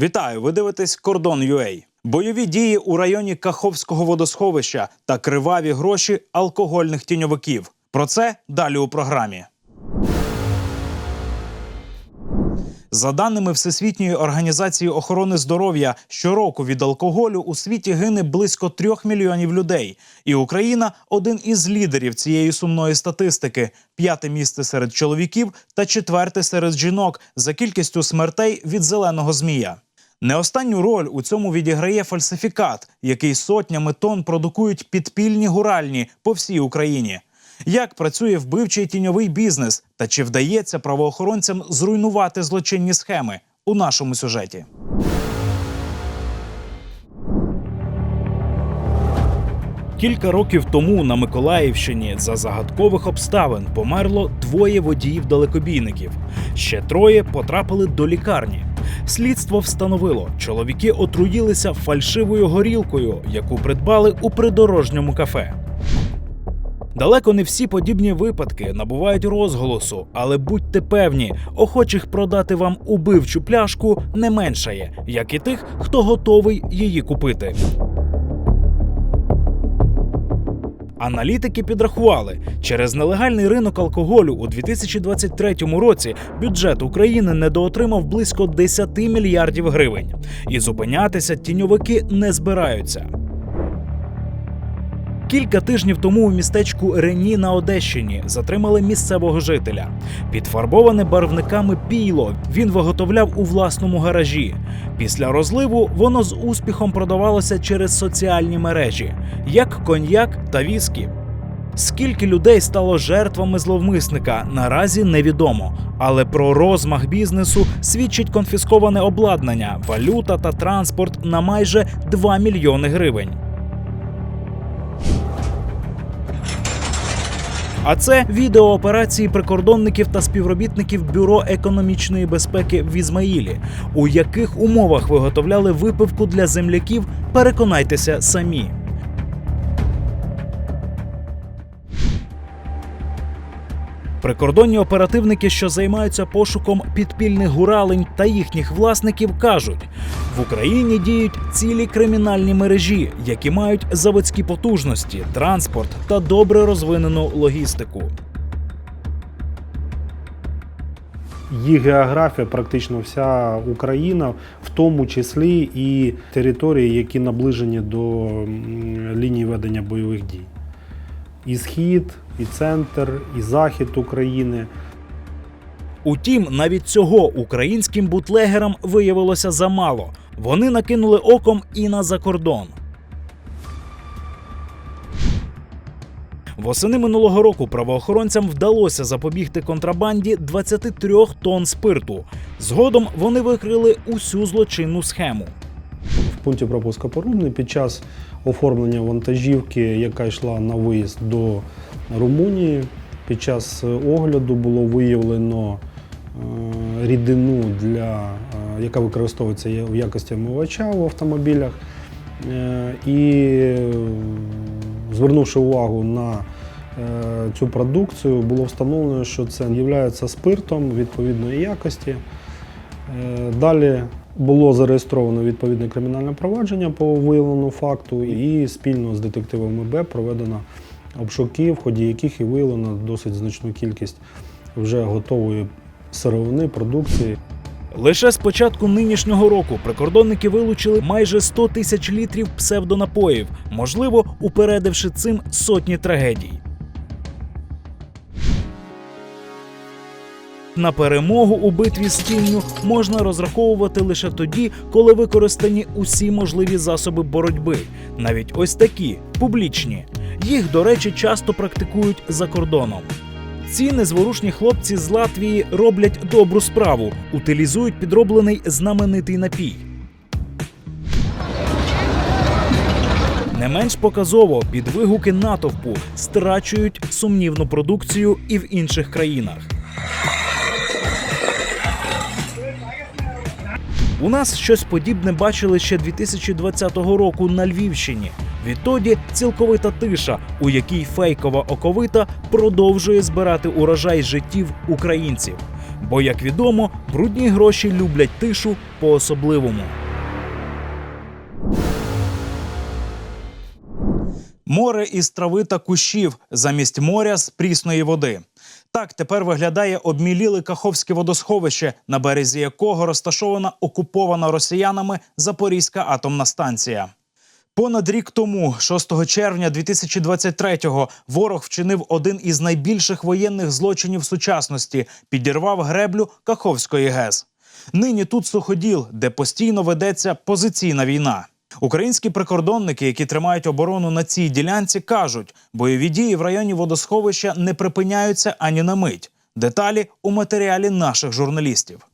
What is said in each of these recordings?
Вітаю! Ви дивитесь Кордон UA. Бойові дії у районі Каховського водосховища та криваві гроші алкогольних тіньовиків. Про це далі у програмі. За даними Всесвітньої організації охорони здоров'я, щороку від алкоголю у світі гине близько трьох мільйонів людей. І Україна один із лідерів цієї сумної статистики: п'яте місце серед чоловіків та четверте серед жінок за кількістю смертей від зеленого змія. Не останню роль у цьому відіграє фальсифікат, який сотнями тонн продукують підпільні гуральні по всій Україні. Як працює вбивчий тіньовий бізнес та чи вдається правоохоронцям зруйнувати злочинні схеми у нашому сюжеті? Кілька років тому на Миколаївщині за загадкових обставин померло двоє водіїв-далекобійників. Ще троє потрапили до лікарні. Слідство встановило, чоловіки отруїлися фальшивою горілкою, яку придбали у придорожньому кафе. Далеко не всі подібні випадки набувають розголосу, але будьте певні, охочих продати вам убивчу пляшку не меншає, як і тих, хто готовий її купити. Аналітики підрахували, через нелегальний ринок алкоголю у 2023 році бюджет України недоотримав близько 10 мільярдів гривень, і зупинятися тіньовики не збираються. Кілька тижнів тому у містечку Рені на Одещині затримали місцевого жителя. Підфарбоване барвниками пійло він виготовляв у власному гаражі. Після розливу воно з успіхом продавалося через соціальні мережі, як коньяк та віскі. Скільки людей стало жертвами зловмисника, наразі невідомо. Але про розмах бізнесу свідчить конфісковане обладнання, валюта та транспорт на майже 2 мільйони гривень. А це відео операції прикордонників та співробітників Бюро економічної безпеки в Ізмаїлі. У яких умовах виготовляли випивку для земляків, переконайтеся самі. Прикордонні оперативники, що займаються пошуком підпільних гуралень та їхніх власників, кажуть: в Україні діють цілі кримінальні мережі, які мають заводські потужності, транспорт та добре розвинену логістику. Їх географія практично вся Україна, в тому числі і території, які наближені до лінії ведення бойових дій. І схід, і центр, і захід України. Утім, навіть цього українським бутлегерам виявилося замало. Вони накинули оком і на закордон. Восени минулого року правоохоронцям вдалося запобігти контрабанді 23 тонн спирту. Згодом вони викрили усю злочинну схему. В пункті пропуска Порубний під час оформлення вантажівки, яка йшла на виїзд до Румунії, під час огляду було виявлено е, рідину, для, е, яка використовується в якості омивача в автомобілях. Е, І е, звернувши увагу на е, цю продукцію, було встановлено, що це є спиртом відповідної якості. Е, Далі було зареєстровано відповідне кримінальне провадження по виявленому факту, і спільно з детективами Б проведено обшуки, в ході яких і виявлено досить значну кількість вже готової сировини, продукції. Лише з початку нинішнього року прикордонники вилучили майже 100 тисяч літрів псевдонапоїв, можливо, упередивши цим сотні трагедій. На перемогу у битві з тінню можна розраховувати лише тоді, коли використані усі можливі засоби боротьби, навіть ось такі публічні. Їх, до речі, часто практикують за кордоном. Ці незворушні хлопці з Латвії роблять добру справу, утилізують підроблений знаменитий напій. Не менш показово під вигуки натовпу страчують сумнівну продукцію і в інших країнах. У нас щось подібне бачили ще 2020 року на Львівщині. Відтоді цілковита тиша, у якій фейкова оковита продовжує збирати урожай життів українців. Бо, як відомо, брудні гроші люблять тишу по-особливому. Море із трави та кущів замість моря з прісної води. Так тепер виглядає обміліле Каховське водосховище, на березі якого розташована окупована росіянами Запорізька атомна станція. Понад рік тому, 6 червня 2023-го, ворог вчинив один із найбільших воєнних злочинів сучасності підірвав греблю Каховської ГЕС. Нині тут суходіл, де постійно ведеться позиційна війна. Українські прикордонники, які тримають оборону на цій ділянці, кажуть, бойові дії в районі водосховища не припиняються ані на мить. Деталі у матеріалі наших журналістів.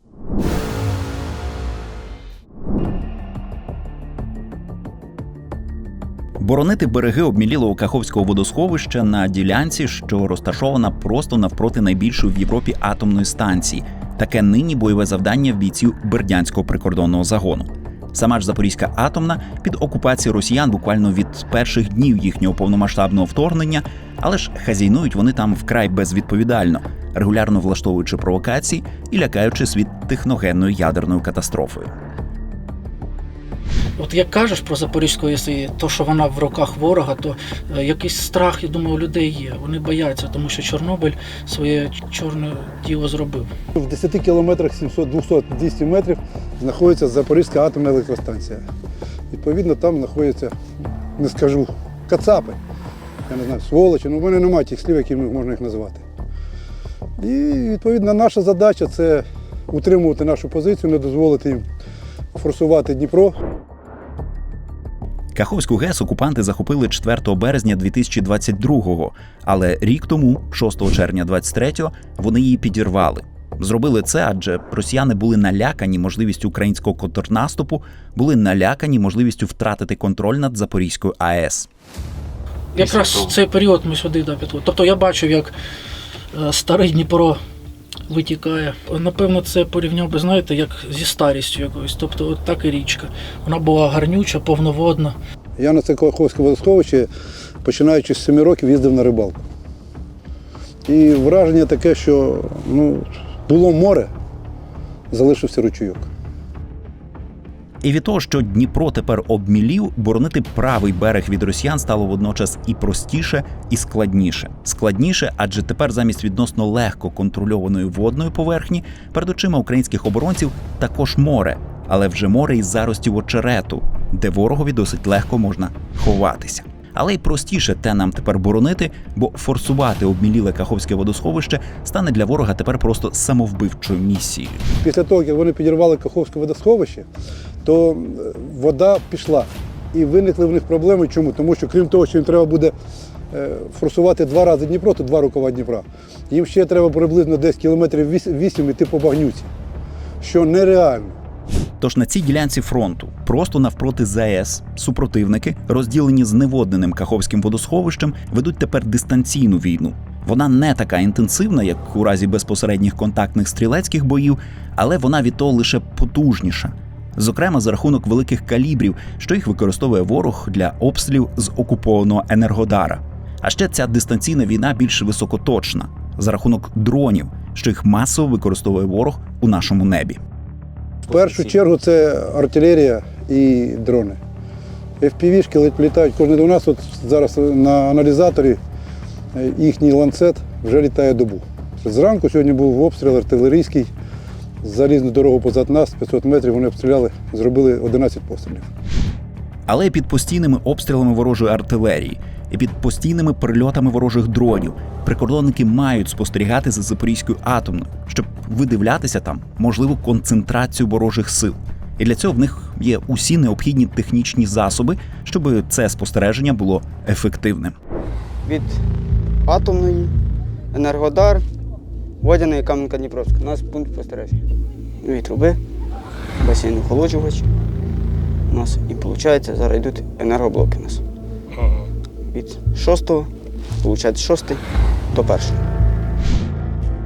Боронити береги обмілілого Каховського водосховища на ділянці, що розташована просто навпроти найбільшої в Європі атомної станції. Таке нині бойове завдання в бійців Бердянського прикордонного загону. Сама ж Запорізька атомна під окупацією росіян буквально від перших днів їхнього повномасштабного вторгнення, але ж хазяйнують вони там вкрай безвідповідально, регулярно влаштовуючи провокації і лякаючи світ техногенною ядерною катастрофою. От як кажеш про Запорізьку ЄСІ, то що вона в руках ворога, то е, якийсь страх, я думаю, у людей є. Вони бояться, тому що Чорнобиль своє чорне діло зробив. В 10 кілометрах 700, 200, 200 метрів знаходиться Запорізька атомна електростанція. Відповідно, там знаходяться, не скажу, кацапи. Я не знаю, сволочі, ну в мене немає тих слів, які можна їх назвати. І відповідно наша задача це утримувати нашу позицію, не дозволити їм форсувати Дніпро. Каховську ГЕС окупанти захопили 4 березня 2022-го, але рік тому, 6 червня 23-го, вони її підірвали. Зробили це, адже росіяни були налякані можливістю українського контрнаступу, були налякані можливістю втратити контроль над Запорізькою АЕС. Якраз цей період ми сюди да, підходили. Тобто я бачив, як е, старий Дніпро витікає. Напевно, це порівняв би, знаєте, як зі старістю якоюсь. Тобто, от так і річка. Вона була гарнюча, повноводна. Я на це водосховище, починаючи з 7 років, їздив на рибалку. І враження таке, що ну, було море, залишився ручійок. І від того, що Дніпро тепер обмілів, боронити правий берег від росіян стало водночас і простіше, і складніше. Складніше, адже тепер замість відносно легко контрольованої водної поверхні перед очима українських оборонців також море, але вже море із заростів очерету, де ворогові досить легко можна ховатися. Але й простіше те нам тепер боронити, бо форсувати обміліле Каховське водосховище стане для ворога тепер просто самовбивчою місією. Після того, як вони підірвали Каховське водосховище, то е, вода пішла. І виникли в них проблеми. Чому? Тому що крім того, що їм треба буде е, форсувати два рази Дніпро, то два рукава Дніпра. Їм ще треба приблизно десь кілометрів 8 йти по багнюці, що нереально. Тож на цій ділянці фронту, просто навпроти ЗАЕС, супротивники, розділені зневодненим Каховським водосховищем, ведуть тепер дистанційну війну. Вона не така інтенсивна, як у разі безпосередніх контактних стрілецьких боїв, але вона від того лише потужніша. Зокрема, за рахунок великих калібрів, що їх використовує ворог для обстрілів з окупованого Енергодара. А ще ця дистанційна війна більш високоточна за рахунок дронів, що їх масово використовує ворог у нашому небі. В першу чергу це артилерія і дрони. FPV-шки літають кожен до нас. От зараз на аналізаторі е, їхній ланцет вже літає добу. Зранку сьогодні був обстріл артилерійський. Залізну дорогу позад нас, 500 метрів вони обстріляли, зробили 11 пострілів. але під постійними обстрілами ворожої артилерії і під постійними прильотами ворожих дронів прикордонники мають спостерігати за Запорізькою атомною, щоб видивлятися там можливу концентрацію ворожих сил. І для цього в них є усі необхідні технічні засоби, щоб це спостереження було ефективним. від атомної, Енергодар, Водяна і Кам'янка Дніпровська. У нас пункт спостереження. Дві труби, басейн охолоджувач. У нас і виходить, зараз йдуть енергоблоки у нас. Від шостого, виходить, шостий до першого.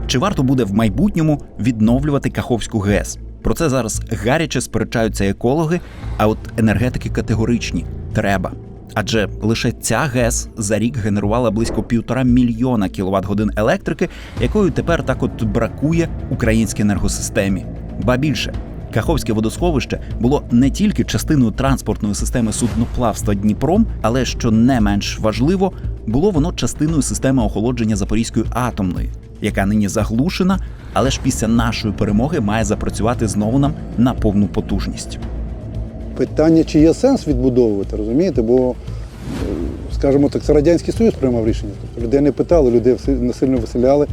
Чи варто буде в майбутньому відновлювати Каховську ГЕС? Про це зараз гаряче сперечаються екологи, а от енергетики категоричні треба. Адже лише ця ГЕС за рік генерувала близько півтора мільйона кіловат годин електрики, якою тепер так от бракує українській енергосистемі. Ба більше. Каховське водосховище було не тільки частиною транспортної системи судноплавства Дніпром, але що не менш важливо, було воно частиною системи охолодження Запорізької атомної, яка нині заглушена, але ж після нашої перемоги має запрацювати знову нам на повну потужність. Питання, чи є сенс відбудовувати, розумієте? Бо, е, скажімо так, це Радянський Союз приймав рішення. Тобто людей не питали, людей насильно виселяли.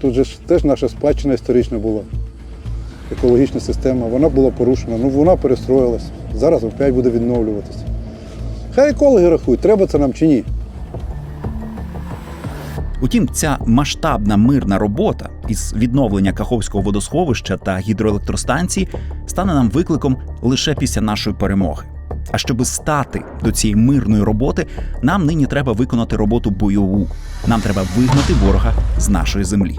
Тут же ж теж наша спадщина історична була. Екологічна система, вона була порушена, ну вона перестроїлась. Зараз опять буде відновлюватися. Хай екологи рахують, треба це нам чи ні. Утім, ця масштабна мирна робота із відновлення Каховського водосховища та гідроелектростанції стане нам викликом лише після нашої перемоги. А щоби стати до цієї мирної роботи, нам нині треба виконати роботу бойову. Нам треба вигнати ворога з нашої землі.